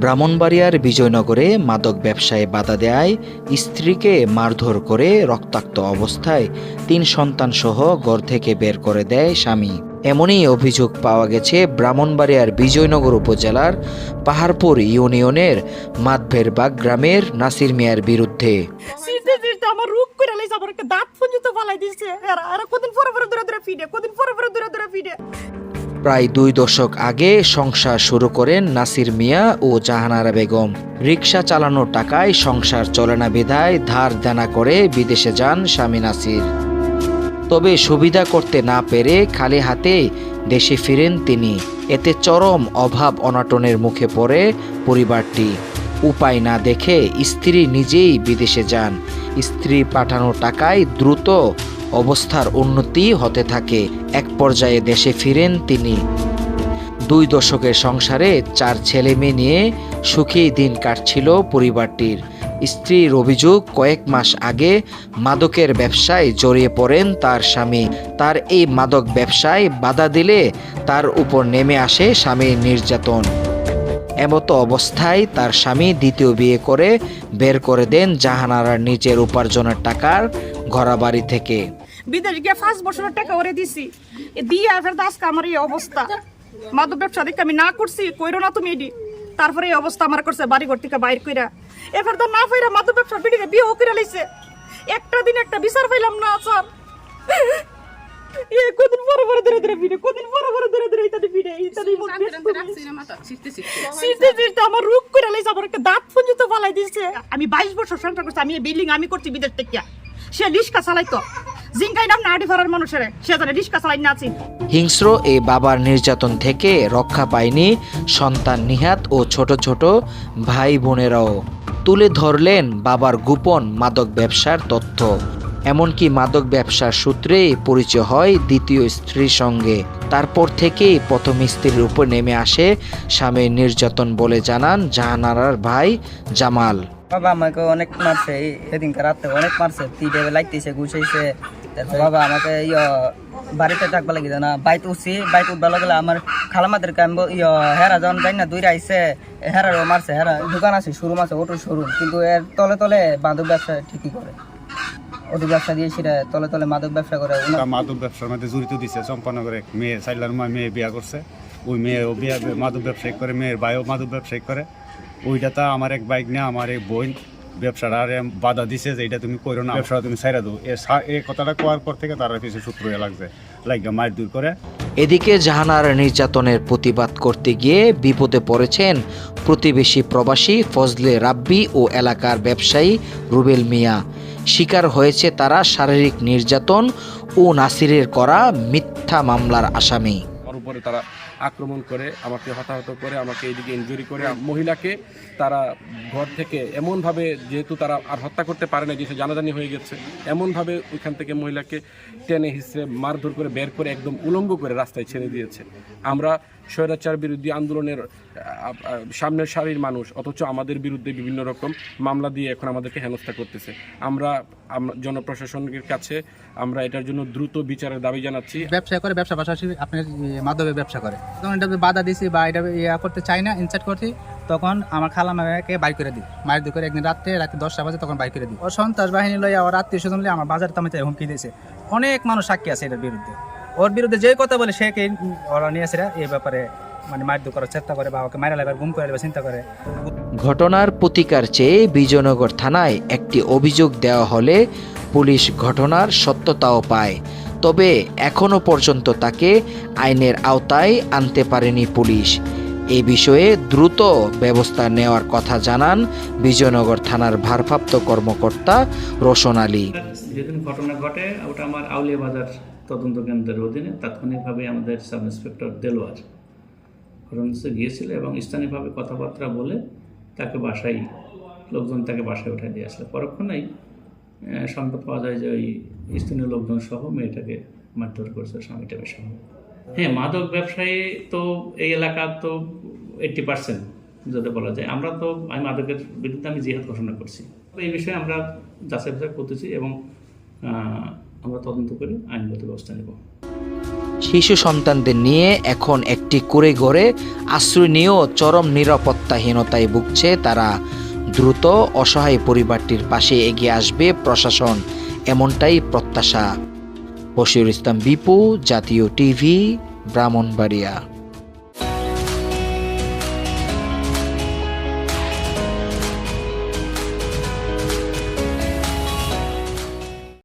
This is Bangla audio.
ব্রাহ্মণবাড়িয়ার বিজয়নগরে মাদক ব্যবসায় বাধা দেয় স্ত্রীকে মারধর করে রক্তাক্ত অবস্থায় তিন সন্তান সহ ঘর থেকে বের করে দেয় স্বামী। এমনই অভিযোগ পাওয়া গেছে ব্রাহ্মণবাড়িয়ার বিজয়নগর উপজেলার পাহাড়পুর ইউনিয়নের মাদভেরবাগ গ্রামের নাসির মিয়ার বিরুদ্ধে। আমার দাঁত পর্যন্ত ফালাই দিছে। এরা কদিন ফিডে কদিন ফিডে প্রায় দুই দশক আগে সংসার শুরু করেন নাসির মিয়া ও জাহানারা বেগম। রিক্সা চালানোর টাকায় সংসার চলে না বিধায় ধার দেনা করে বিদেশে যান স্বামী নাসির। তবে সুবিধা করতে না পেরে খালি হাতে দেশে ফিরেন তিনি। এতে চরম অভাব অনাটনের মুখে পড়ে পরিবারটি। উপায় না দেখে স্ত্রী নিজেই বিদেশে যান। স্ত্রী পাঠানো টাকায় দ্রুত অবস্থার উন্নতি হতে থাকে। এক পর্যায়ে দেশে ফিরেন তিনি। দুই দশকের সংসারে চার ছেলে মেয়ে নিয়ে সুখী দিন কাটছিল পরিবারটির। স্ত্রীর অভিযোগ, কয়েক মাস আগে মাদকের ব্যবসায় জড়িয়ে পড়েন তার স্বামী। তার এই মাদক ব্যবসায় বাধা দিলে তার উপর নেমে আসে স্বামীর নির্যাতন। এমতো অবস্থায় তার স্বামী দ্বিতীয় বিয়ে করে বের করে দেন জাহানারার নিজের উপার্জনের টাকার ঘরাবাড়ি থেকে। বিদেশ গিয়ে পাঁচ বছরের টাকা ওরে দিছি। দিয়ে ফের আজকে আমার এই অবস্থা। মাদক ব্যবসা দেখে আমি না করছি কইরো না তুমি এডি। তারপরে এই অবস্থা আমার করছে বাড়ি ঘর থেকে বাইর কইরা। এবার তো না ফেরা মাদক ব্যবসা বিডিরে বিয়ে করে লাইছে। একটা দিন একটা বিচার পাইলাম না স্যার। এ কদিন পরে পরে ধরে ধরে ফিরে কদিন পরে পরে ধরে ধরে ইত্যাদি ফিরে ইত্যাদি সিটে সিটে আমার রূপ করে লাইছে আমার একটা দাঁত পর্যন্ত ফালাই দিছে। আমি বাইশ বছর সংসার করছি আমি বিল্ডিং আমি করছি বিদেশ থেকে। সে রিস্কা চালাইতো। জিঙ্কাই নাম না আডি ফারার মানুষের সে জানে রিস্কা চালাই না আছি। হিংস্র এই বাবার নির্যাতন থেকে রক্ষা পায়নি সন্তান নিহাত ও ছোট ছোট ভাই বোনেরাও তুলে ধরলেন বাবার গোপন মাদক ব্যবসার তথ্য। এমনকি মাদক ব্যবসার সূত্রে পরিচয় হয় দ্বিতীয় স্ত্রীর সঙ্গে। তারপর থেকেই প্রথম স্ত্রীর উপর নেমে আসে স্বামীর নির্যাতন বলে জানান জাহানারার ভাই জামাল। বাবা আমাকে অনেক মারছে এই সেদিনকে রাত্রে অনেক মারছে পিঠে লাগতেছে ঘুষাইছে তারপর বাবা আমাকে ইয়ে বাড়িতে থাকবা লাগিছে না বাইত উঠছি, বাইত উঠবা লাগলে আমার খালামাদের বল- ইয়ে হেরা যখন যাই না দুইরা আইসে হেরারও মারছে, হেরা দোকান আছে, শোরুম আছে অটো শোরুম, কিন্তু এর তলে তলে মাদক ব্যবসা ঠিকই করে। অটো ব্যবসা দিয়ে সেটা তলে তলে মাদক ব্যবসা করে মাদক ব্যবসার মধ্যে জড়িত দিছে, চম্পানগরে এক মেয়ে সাইলার মা মেয়ে বিয়া করছে। ওই মেয়েও বিয়া, মাদক ব্যবসায়ী করে, মেয়ের ভাইও মাদক ব্যবসায়ী করে। ওইটা তা আমার এক বাইক নিয়ে, আমার এই বোন ব্যবসাটা আরে বাধা দিছে যে এটা তুমি করো না ব্যবসা তুমি ছাইরা দাও। এ কথাটা কোয়ার পর থেকে তার কিছু হয়ে লাগছে। লাগবে মায়ের দূর করে। এদিকে জাহানার নির্যাতনের প্রতিবাদ করতে গিয়ে বিপদে পড়েছেন প্রতিবেশী প্রবাসী ফজলে রাব্বি ও এলাকার ব্যবসায়ী রুবেল মিয়া। শিকার হয়েছে তারা শারীরিক নির্যাতন ও নাসিরের করা মিথ্যা মামলার আসামি। উপরে তারা আক্রমণ করে, আমাকে হতাহত করে, আমাকে এইদিকে ইনজুরি করে। মহিলাকে তারা ঘর থেকে এমনভাবে, যেহেতু তারা আর হত্যা করতে পারে না যেহেতু জানাজানি হয়ে গেছে, এমনভাবে ওইখান থেকে মহিলাকে টেনে হিসেবে মারধর করে, বের করে একদম উলঙ্গ করে রাস্তায় ছেড়ে দিয়েছে। আমরা স্বৈরাচার বিরোধী আন্দোলনের সামনের সারির মানুষ, অথচ আমাদের বিরুদ্ধে বিভিন্ন রকম মামলা দিয়ে এখন আমাদেরকে হেনস্থা করতেছে। আমরা জনপ্রশাসনের কাছে আমরা এটার জন্য দ্রুত বিচারের দাবি জানাচ্ছি। ব্যবসা করে, ব্যবসা পাশাপাশি আপনার মাদকের ব্যবসা করে। তখন এটা বাধা দিছি বা এটা ইয়া করতে চাই না ইনসার্ট করছি, তখন আমার খালা মামাকে বাইর করে দিই। মায়ের দুপুরে একদিন রাত্রে রাতে দশটা বাজে তখন বাইর করে দিই। ও সন্ত্রাস বাহিনী লইয়া ওর আত্মীয় স্বজন লইয়া আমার বাজার তামিতে হুমকি দিয়েছে। অনেক মানুষ সাক্ষী আছে এটার বিরুদ্ধে। ওর বিরুদ্ধে যে কথা বলে সে কে ওরা নিয়ে আসে এই ব্যাপারে মানে দু করার চেষ্টা করে বা ওকে মায়ের লাগবে গুম করে চিন্তা করে। ঘটনার প্রতিকার চেয়ে বিজয়নগর থানায় একটি অভিযোগ দেওয়া হলে পুলিশ ঘটনার সত্যতাও পায়। তবে এখনও পর্যন্ত তাকে আইনের আওতায় আনতে পারেনি পুলিশ। এ বিষয়ে দ্রুত ব্যবস্থা নেওয়ার কথা জানান বিজয়নগর থানার ভারপ্রাপ্ত কর্মকর্তা রোশন আলী। যেদিন ঘটনা ঘটে, ওটা আমার আউলিয়া বাজার তদন্ত কেন্দ্রের অধীনে তাৎক্ষণিকভাবে আমাদের সাব ইন্সপেক্টর দেলোয়ার ঘটনাস্থলে গিয়েছিল এবং স্থানীয়ভাবে কথাবার্তা বলে তাকে বাসায়, লোকজন তাকে বাসায় উঠাই দিয়ে আসলে। পরক্ষণেই সংবাদ পাওয়া যায় যে ওই স্থানীয় লোকজন সহ মেয়েটাকে মারধর করেছে, স্বামীটাকে সহ। হ্যাঁ মাদক ব্যবসায়ী তো এই এলাকার তো এইট্টি পার্সেন্ট যদি বলা যায়। আমরা তো, আমি মাদকের বিরুদ্ধে আমি জিহাদ ঘোষণা করছি। এই বিষয়ে আমরা যাচাই বাছাই করতেছি এবং আমরা তদন্ত করে আইনগত ব্যবস্থা নেব। শিশু সন্তানদের নিয়ে এখন একটি করে ঘরে আশ্রয় নিয়েও চরম নিরাপত্তাহীনতায় ভুগছে তারা। দ্রুত অসহায় পরিবারটির পাশে এগিয়ে আসবে প্রশাসন। এমনটাই প্রত্যাশা। বশির ইসলাম বিপু, জাতীয় টিভি, ব্রাহ্মণবাড়িয়া।